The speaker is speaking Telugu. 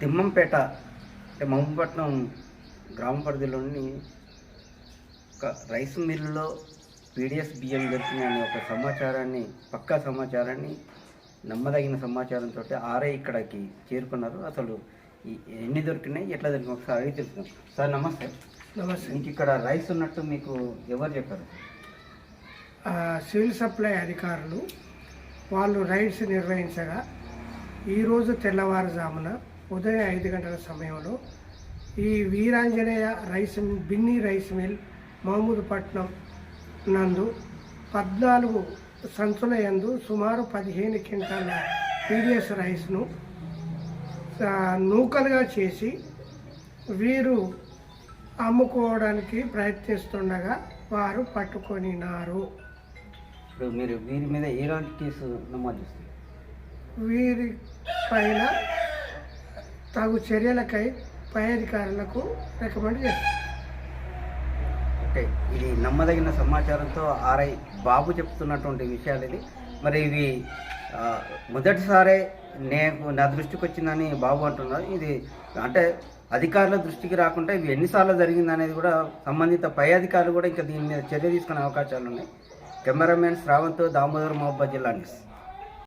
తిమ్మంపేట అంటే మహబూపట్నం గ్రామ పరిధిలోని ఒక రైస్ మిల్లులో పీడిఎస్ బియ్యం దొరికినాయి అనే ఒక సమాచారాన్ని పక్కా సమాచారాన్ని నమ్మదగిన సమాచారంతో ఆర్ఐ ఇక్కడికి చేరుకున్నారు. అసలు ఎన్ని దొరికినాయి ఎట్లా దొరికినాయి ఒకసారి అడిగి తెలుసుకుందాం. సార్ నమస్తే. నమస్తే. మీకు ఇక్కడ రైస్ ఉన్నట్టు మీకు ఎవరు చెప్పారు? సివిల్ సప్లై అధికారులు వాళ్ళు రైడ్స్ నిర్వహించగా ఈరోజు తెల్లవారుజామున ఉదయం ఐదు గంటల సమయంలో ఈ Veeranjaneya rice Binny Binny rice mill Mahamudupatnam నందు పద్నాలుగు సంచుల యందు సుమారు పదిహేను క్వింటాల పీడిఎస్ రైస్ను నూకలుగా చేసి వీరు అమ్ముకోవడానికి ప్రయత్నిస్తుండగా వారు పట్టుకొనినారు. ఇప్పుడు మీరు వీరి మీద ఎలాంటి కేసు నమోదు చేస్తారు వీరి పైన తగు చర్యలకై పై అధికారులకు రికమెండ్ చేస్తారు ఓకే ఇది నమ్మదగిన సమాచారంతో ఆర్ఐ బాబు చెప్తున్నటువంటి విషయాలు ఇది. మరి ఇవి మొదటిసారే నేను నా దృష్టికి వచ్చిందని బాబు అంటున్నారు. ఇది అంటే అధికారుల దృష్టికి రాకుండా ఇవి ఎన్నిసార్లు జరిగింది అనేది కూడా సంబంధిత పై అధికారులు కూడా ఇంకా దీని మీద చర్య తీసుకునే అవకాశాలు ఉన్నాయి. కెమెరామెన్ శ్రావంత్ దామోదర్ మహబూబా జిల్లా న్యూస్.